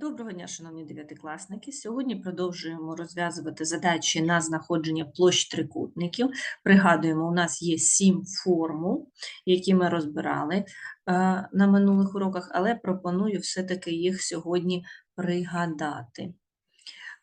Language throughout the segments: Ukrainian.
Доброго дня, шановні дев'ятикласники. Сьогодні продовжуємо розв'язувати задачі на знаходження площ трикутників. Пригадуємо, у нас є сім формул, які ми розбирали е, на минулих уроках, але пропоную все-таки їх сьогодні пригадати.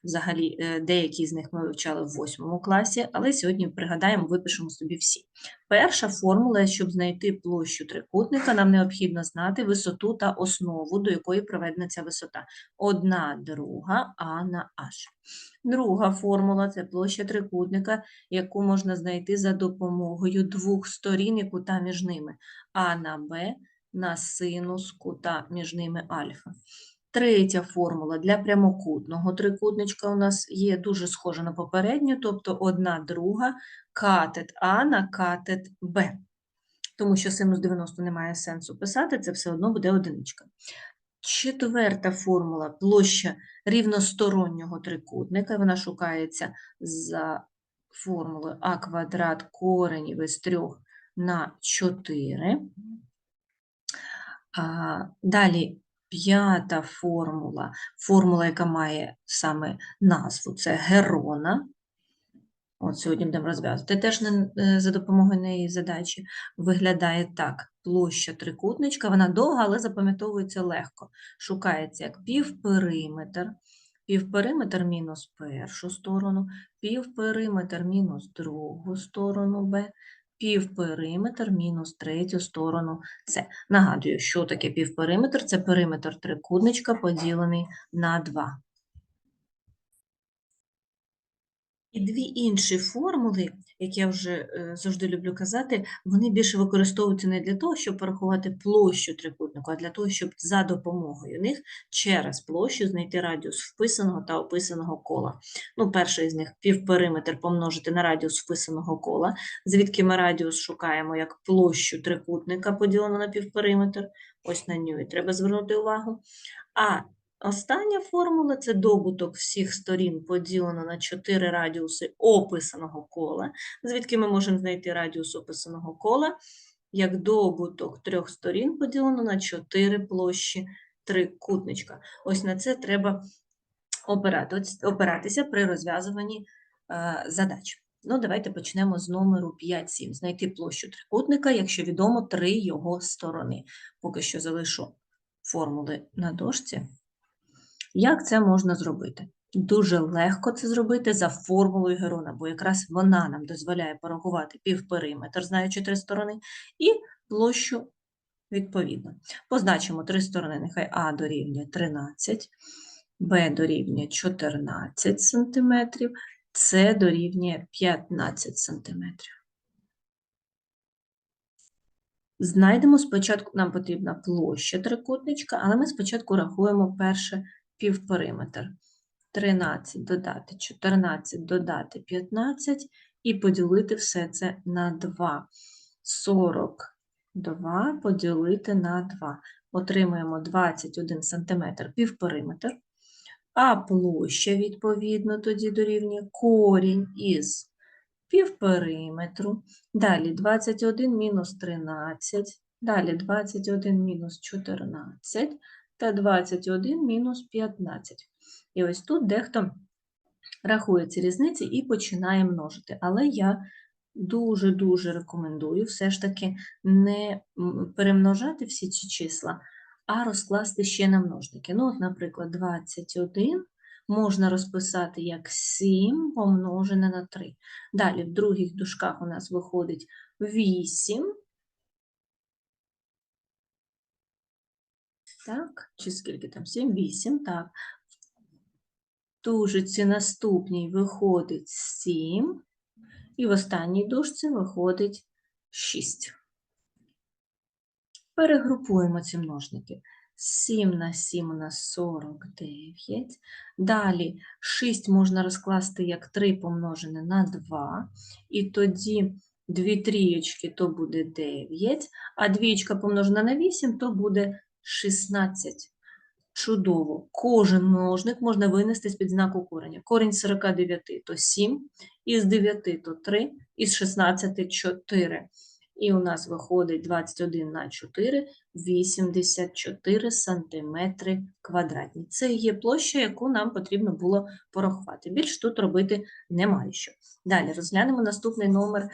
Взагалі, е, деякі з них ми вивчали в восьмому класі, але сьогодні пригадаємо, випишемо собі всі. Перша формула, щоб знайти площу трикутника, нам необхідно знати висоту та основу, до якої проведена ця висота. Одна друга А на H. Друга формула це площа трикутника, яку можна знайти за допомогою двох сторін і кута між ними. А на Б на синус кута між ними альфа. Третя формула для прямокутного трикутничка у нас є дуже схожа на попередню, тобто одна друга катет А на катет Б. Тому що синус 90 немає сенсу писати, це все одно буде одиничка. Четверта формула площа рівностороннього трикутника. Вона шукається за формулою А квадрат коренів із 3 на 4. Далі п'ята формула, формула, яка має саме назву, це Герона. От сьогодні будемо розв'язувати. Теж не- е, за допомогою неї задачі виглядає так. Площа трикутничка, вона довга, але запам'ятовується легко. Шукається як півпериметр, півпериметр мінус першу сторону, півпериметр мінус другу сторону Б, півпериметр мінус третю сторону С. Нагадую, що таке півпериметр? Це периметр трикутничка поділений на 2. І дві інші формули, як я вже е, завжди люблю казати, вони більше використовуються не для того, щоб порахувати площу трикутнику, а для того, щоб за допомогою них через площу знайти радіус вписаного та описаного кола. Ну, перший з них півпериметр помножити на радіус вписаного кола, звідки ми радіус шукаємо як площу трикутника поділену на півпериметр. Ось на нього і треба звернути увагу. А Остання формула це добуток всіх сторін поділено на 4 радіуси описаного кола, звідки ми можемо знайти радіус описаного кола, як добуток трьох сторін поділено на 4 площі трикутничка. Ось на це треба опирати- опиратися при розв'язуванні е, задач. Ну, давайте почнемо з номеру 5-7. Знайти площу трикутника, якщо відомо три його сторони. Поки що залишу формули на дошці. Як це можна зробити? Дуже легко це зробити за формулою Герона, бо якраз вона нам дозволяє порахувати півпериметр, знаючи три сторони, і площу відповідно. Позначимо три сторони, нехай А дорівнює 13, Б дорівнює 14 см, С дорівнює 15 см. Знайдемо спочатку, нам потрібна площа трикутничка, але ми спочатку рахуємо перше півпериметр. 13 додати 14 додати 15 і поділити все це на 2. 42 поділити на 2. Отримуємо 21 см півпериметр. А площа, відповідно, тоді дорівнює корінь із півпериметру. Далі 21 мінус 13, далі 21 мінус 14 та 21 мінус 15. І ось тут дехто рахує ці різниці і починає множити. Але я дуже-дуже рекомендую все ж таки не перемножати всі ці числа, а розкласти ще на множники. Ну, от, наприклад, 21 можна розписати як 7 помножене на 3. Далі в других дужках у нас виходить 8. Так, чи скільки там? 7, 8, так. В тужиці наступній виходить 7, і в останній дужці виходить 6. Перегрупуємо ці множники. 7 на 7 у нас 49. Далі 6 можна розкласти як 3 помножене на 2. І тоді дві трієчки то буде 9, а двієчка помножена на 8 то буде 16. Чудово. Кожен множник можна винести з-під знаку кореня. Корінь 49 то 7, із 9 то 3, із 16 – 4. І у нас виходить 21 на 4, 84 сантиметри квадратні. Це є площа, яку нам потрібно було порахувати. Більш тут робити немає що. Далі розглянемо наступний номер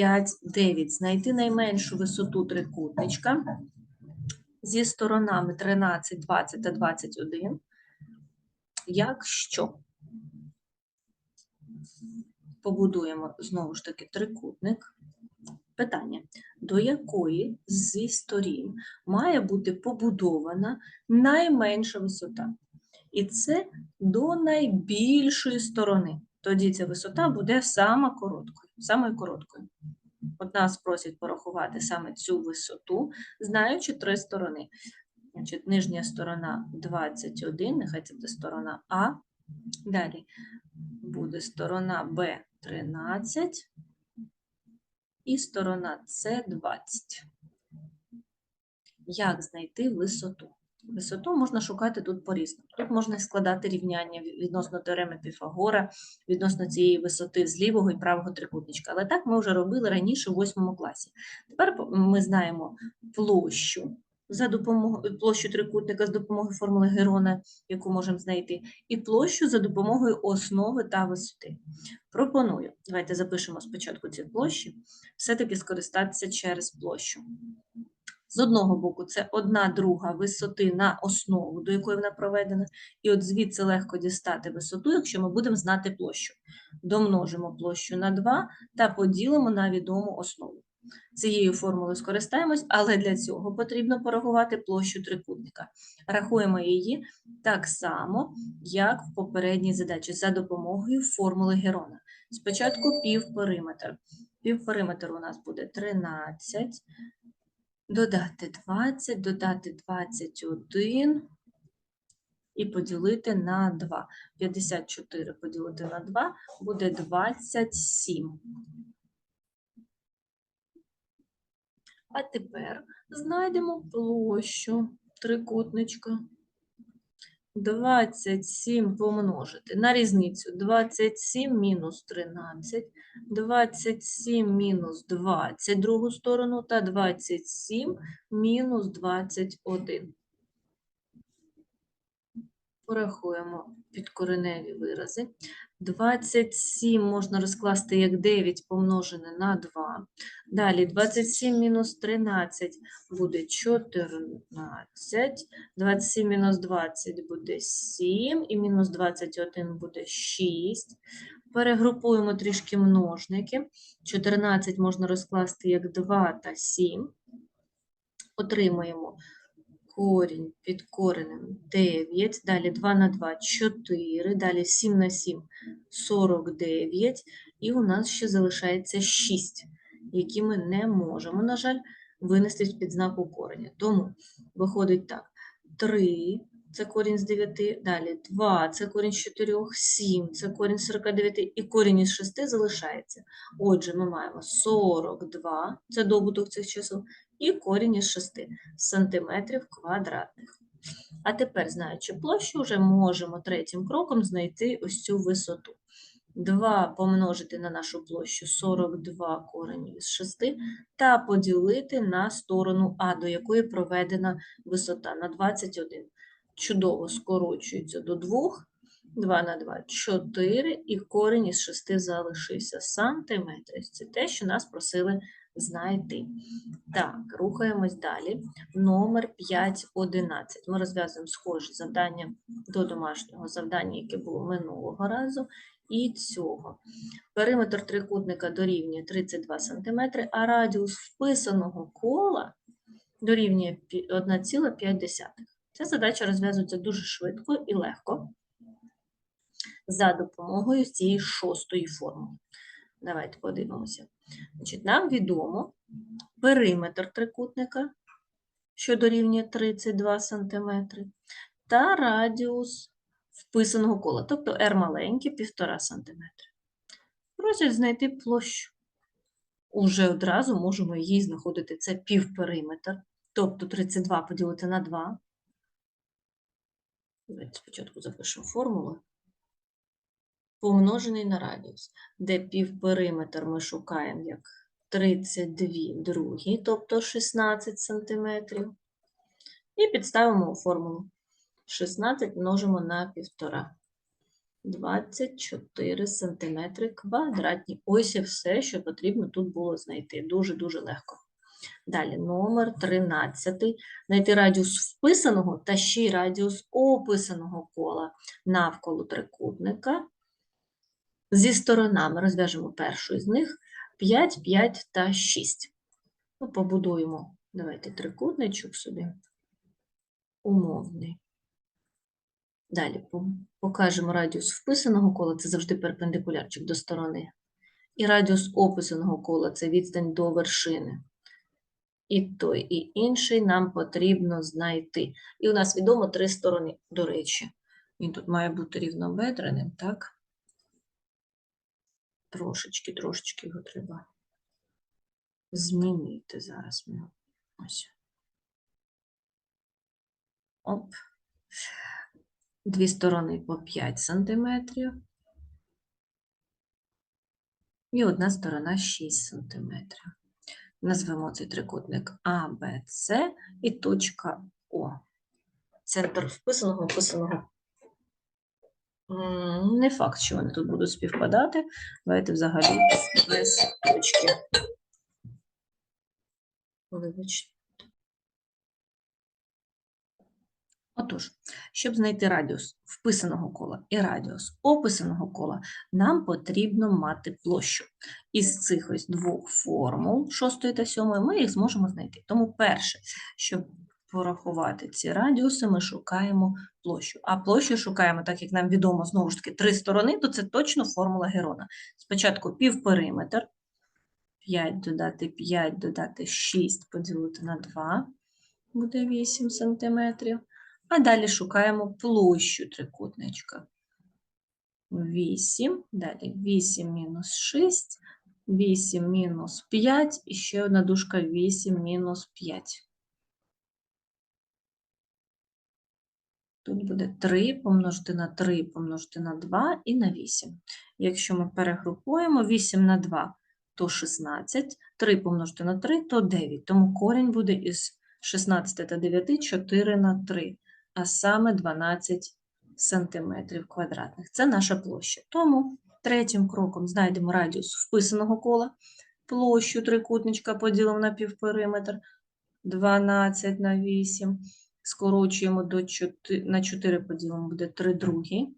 5,9. Знайти найменшу висоту трикутничка зі сторонами 13, 20 та 21. Якщо побудуємо знову ж таки трикутник. Питання: до якої зі сторін має бути побудована найменша висота? І це до найбільшої сторони. Тоді ця висота буде саме короткою. Самою короткою. От нас просять порахувати саме цю висоту, знаючи три сторони. Значить, нижня сторона 21, нехай це буде сторона А. Далі буде сторона Б 13 і сторона С 20. Як знайти висоту? Висоту можна шукати тут по-різному. Тут можна складати рівняння відносно теореми Піфагора, відносно цієї висоти з лівого і правого трикутничка. Але так ми вже робили раніше в 8 класі. Тепер ми знаємо площу за допомогою площу трикутника з допомогою формули Герона, яку можемо знайти, і площу за допомогою основи та висоти. Пропоную, давайте запишемо спочатку ці площі, все-таки скористатися через площу. З одного боку, це одна друга висоти на основу, до якої вона проведена, і от звідси легко дістати висоту, якщо ми будемо знати площу. Домножимо площу на 2 та поділимо на відому основу. Цією формулою скористаємось, але для цього потрібно порахувати площу трикутника. Рахуємо її так само, як в попередній задачі, за допомогою формули Герона. Спочатку півпериметр. Півпериметр у нас буде 13, додати 20, додати 21 і поділити на 2. 54 поділити на 2 буде 27. А тепер знайдемо площу трикутничка. 27 помножити на різницю 27 мінус 13, 27 мінус 20 другу сторону та 27 мінус 21. Порахуємо підкореневі вирази. 27 можна розкласти як 9 помножене на 2. Далі 27 мінус 13 буде 14. 27 мінус 20 буде 7. І мінус 21 буде 6. Перегрупуємо трішки множники. 14 можна розкласти як 2 та 7. Отримуємо корінь під коренем 9, далі 2 на 2 – 4, далі 7 на 7 – 49, і у нас ще залишається 6, які ми не можемо, на жаль, винести з-під знаку кореня. Тому виходить так, 3 – це корінь з 9, далі 2 – це корінь з 4, 7 – це корінь з 49, і корінь із 6 залишається. Отже, ми маємо 42 – це добуток цих чисел, і корінь із 6 сантиметрів квадратних. А тепер, знаючи площу, вже можемо третім кроком знайти ось цю висоту. 2 помножити на нашу площу 42 корень із 6 та поділити на сторону А, до якої проведена висота на 21. Чудово скорочується до 2. 2 на 2 – 4, і корінь із 6 залишився сантиметри. Це те, що нас просили знайти. Так, рухаємось далі. Номер 5.11. Ми розв'язуємо схожі завдання до домашнього завдання, яке було минулого разу, і цього. Периметр трикутника дорівнює 32 см, а радіус вписаного кола дорівнює 1,5. Ця задача розв'язується дуже швидко і легко за допомогою цієї шостої формули. Давайте подивимося. Значить, нам відомо периметр трикутника, що дорівнює 32 см, та радіус вписаного кола, тобто r маленький 1,5 см. Просять знайти площу. Уже одразу можемо її знаходити. Це півпериметр, тобто 32 поділити на 2. Давайте спочатку запишемо формулу. Помножений на радіус, де півпериметр ми шукаємо як 32 другі, тобто 16 сантиметрів. І підставимо у формулу. 16 множимо на 1,5. 24 сантиметри квадратні. Ось і все, що потрібно тут було знайти. Дуже-дуже легко. Далі, номер 13. Знайти радіус вписаного та ще й радіус описаного кола навколо трикутника. Зі сторонами розв'яжемо першу з них 5, 5 та 6. Ну, побудуємо, давайте трикутничок собі. Умовний. Далі покажемо радіус вписаного кола, це завжди перпендикулярчик до сторони. І радіус описаного кола це відстань до вершини. І той, і інший нам потрібно знайти. І у нас відомо три сторони, до речі. Він тут має бути рівнобедреним, так? Трошечки, трошечки його треба змінити зараз. Ми. Ось. Оп. Дві сторони по 5 сантиметрів. І одна сторона 6 сантиметрів. Назвемо цей трикутник А, Б, С і точка О. Центр вписаного, вписаного. Не факт, що вони тут будуть співпадати. Давайте взагалі без точки. Отож, щоб знайти радіус вписаного кола і радіус описаного кола, нам потрібно мати площу. Із цих ось двох формул, шостої та сьомої, ми їх зможемо знайти. Тому перше, щоб порахувати ці радіуси, ми шукаємо площу. А площу шукаємо, так як нам відомо, знову ж таки, три сторони, то це точно формула Герона. Спочатку півпериметр, 5 додати 5, додати 6, поділити на 2, буде 8 сантиметрів. А далі шукаємо площу трикутничка. 8, далі 8 мінус 6, 8 мінус 5, і ще одна дужка 8 мінус 5. Тут буде 3 помножити на 3 помножити на 2 і на 8. Якщо ми перегрупуємо 8 на 2, то 16, 3 помножити на 3, то 9. Тому корінь буде із 16 та 9 4 на 3 а саме 12 сантиметрів квадратних. Це наша площа. Тому третім кроком знайдемо радіус вписаного кола, площу трикутничка поділимо на півпериметр, 12 на 8, скорочуємо до 4, на 4 поділимо, буде 3 другі,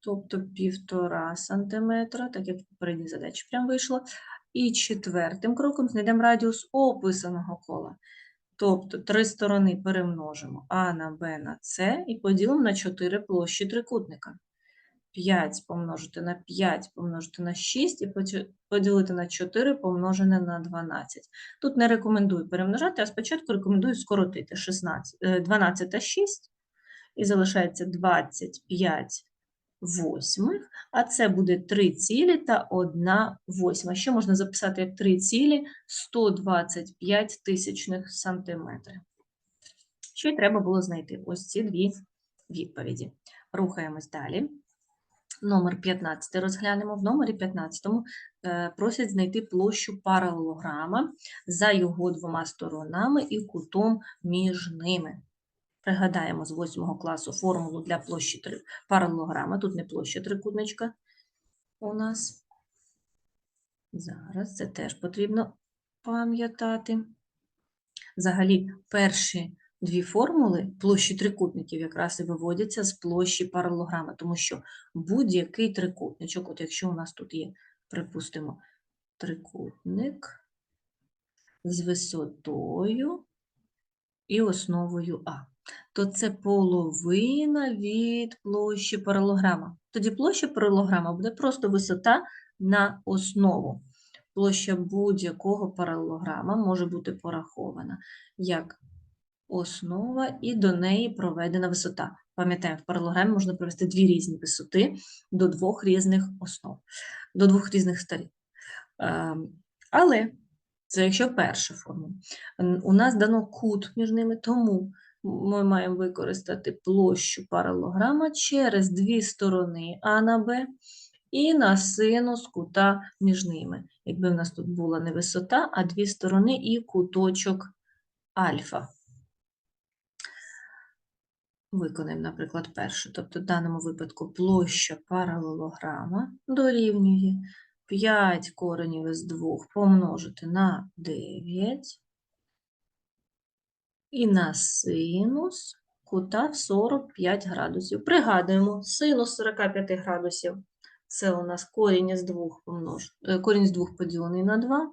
тобто півтора сантиметра, так як в попередній задачі прям вийшло. І четвертим кроком знайдемо радіус описаного кола. Тобто три сторони перемножимо А на Б на С і поділимо на 4 площі трикутника. 5 помножити на 5 помножити на 6 і поділити на 4 помножене на 12. Тут не рекомендую перемножати, а спочатку рекомендую скоротити 16, е, 12 та 6 і залишається 25 восьмих, а це буде 3 цілі та 1 восьма. Ще можна записати як 3 цілі 125 тисячних сантиметрів. Що й треба було знайти? Ось ці дві відповіді. Рухаємось далі. Номер 15 розглянемо. В номері 15 е, просять знайти площу паралелограма за його двома сторонами і кутом між ними. Пригадаємо з 8 класу формулу для площі паралелограма. Тут не площа трикутничка у нас. Зараз це теж потрібно пам'ятати. Взагалі, перші дві формули площі трикутників якраз і виводяться з площі паралелограма, тому що будь-який трикутничок, от якщо у нас тут є, припустимо, трикутник з висотою і основою А, то це половина від площі паралелограма. Тоді площа паралелограма буде просто висота на основу. Площа будь-якого паралелограма може бути порахована як основа і до неї проведена висота. Пам'ятаємо, в паралелограмі можна провести дві різні висоти до двох різних основ, до двох різних сторін. Ем, Але це якщо перша формула. У нас дано кут між ними, тому ми маємо використати площу паралелограма через дві сторони А на Б і на синус кута між ними. Якби в нас тут була не висота, а дві сторони і куточок альфа. Виконаємо, наприклад, перше. Тобто в даному випадку площа паралелограма дорівнює 5 коренів із 2 помножити на 9 і на синус кута в 45 градусів. Пригадуємо, синус 45 градусів – це у нас корінь із 2 помнож... е, корінь з 2 поділений на 2,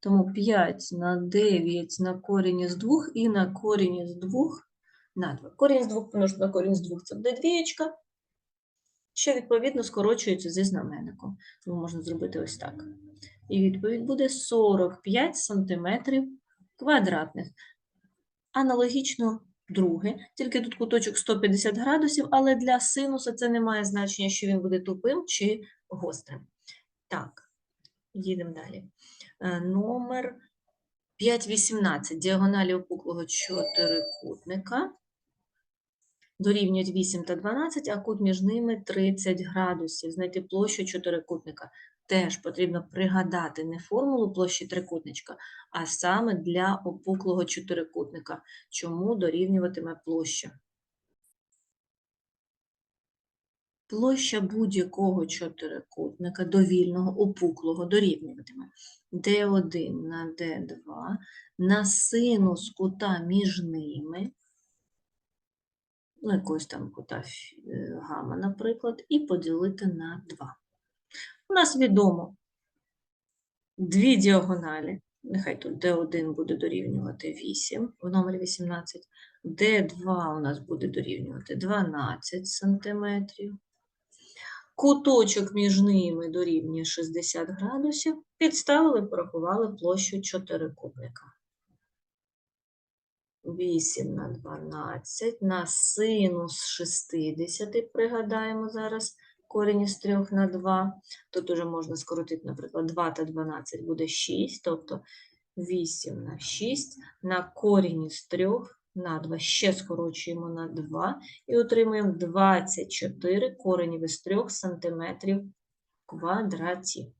тому 5 на 9 на корінь із 2 і на корінь із 2 на 2. Корінь з 2 помножити на корінь з 2 – це буде двієчка, що відповідно скорочується зі знаменником. Тому можна зробити ось так. І відповідь буде 45 сантиметрів квадратних. Аналогічно друге, тільки тут куточок 150 градусів, але для синуса це не має значення, що він буде тупим чи гострим. Так, їдемо далі. Е, Номер 5,18. Діагоналі опуклого чотирикутника дорівнюють 8 та 12, а кут між ними 30 градусів. Знайти площу чотирикутника. Теж потрібно пригадати не формулу площі трикутничка, а саме для опуклого чотирикутника. Чому дорівнюватиме площа? Площа будь-якого чотирикутника довільного опуклого дорівнюватиме d1 на d2 на синус кута між ними, ну, якогось там кута е, гамма, наприклад, і поділити на 2. У нас відомо дві діагоналі. Нехай тут d1 буде дорівнювати 8 в номері 18, d2 у нас буде дорівнювати 12 сантиметрів. Куточок між ними дорівнює 60 градусів. Підставили, порахували площу чотирикутника. 8 на 12 на синус 60, пригадаємо зараз корінь із 3 на 2. Тут уже можна скоротити, наприклад, 2 та 12 буде 6, тобто 8 на 6 на корінь із 3 на 2. Ще скорочуємо на 2 і отримуємо 24 коренів із 3 сантиметрів квадратів.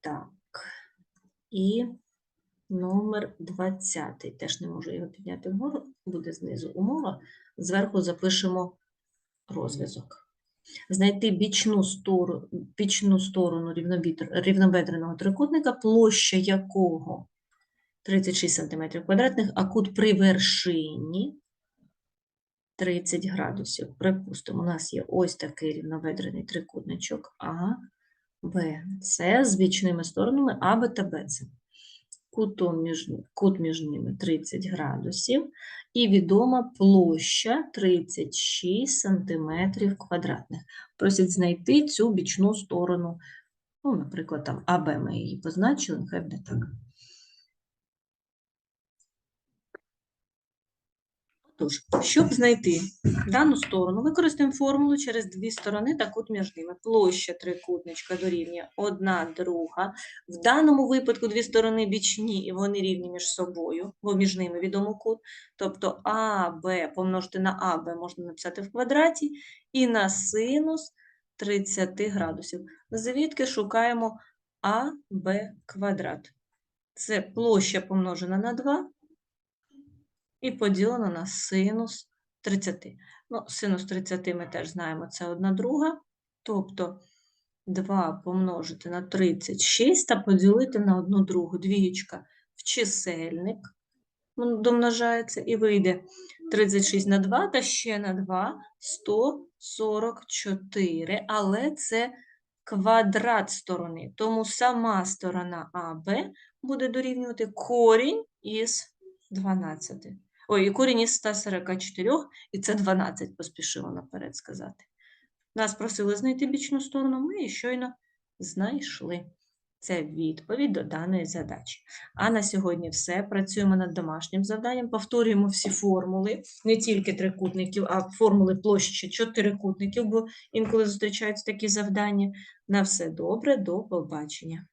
Так, і номер 20. Теж не можу його підняти вгору, буде знизу умова. Зверху запишемо розв'язок. Знайти бічну сторону, бічну сторону рівнобедреного трикутника, площа якого 36 см квадратних, а кут при вершині 30 градусів. Припустимо, у нас є ось такий рівнобедрений трикутничок А, Б, С з бічними сторонами А, Б та Б. Це між, кут між ними 30 градусів і відома площа 36 сантиметрів квадратних. Просять знайти цю бічну сторону. Ну, наприклад, там АБ ми її позначили, нехай буде так. Тож, щоб знайти дану сторону, використаємо формулу через дві сторони та кут між ними. Площа трикутничка дорівнює одна друга. В даному випадку дві сторони бічні і вони рівні між собою, бо між ними відомо кут. Тобто АБ помножити на АБ можна написати в квадраті і на синус 30 градусів. Звідки шукаємо АБ квадрат. Це площа помножена на 2 і поділено на синус 30. Ну, синус 30 ми теж знаємо, це одна друга. Тобто 2 помножити на 36 та поділити на одну другу. Двієчка в чисельник домножається і вийде 36 на 2 та ще на 2 – 144. Але це квадрат сторони. Тому сама сторона АБ буде дорівнювати корінь із 12. Ой, і корінь із 144, і це 12, поспішила наперед сказати. Нас просили знайти бічну сторону, ми її щойно знайшли. Це відповідь до даної задачі. А на сьогодні все. Працюємо над домашнім завданням, повторюємо всі формули, не тільки трикутників, а формули площі чотирикутників, бо інколи зустрічаються такі завдання. На все добре, до побачення.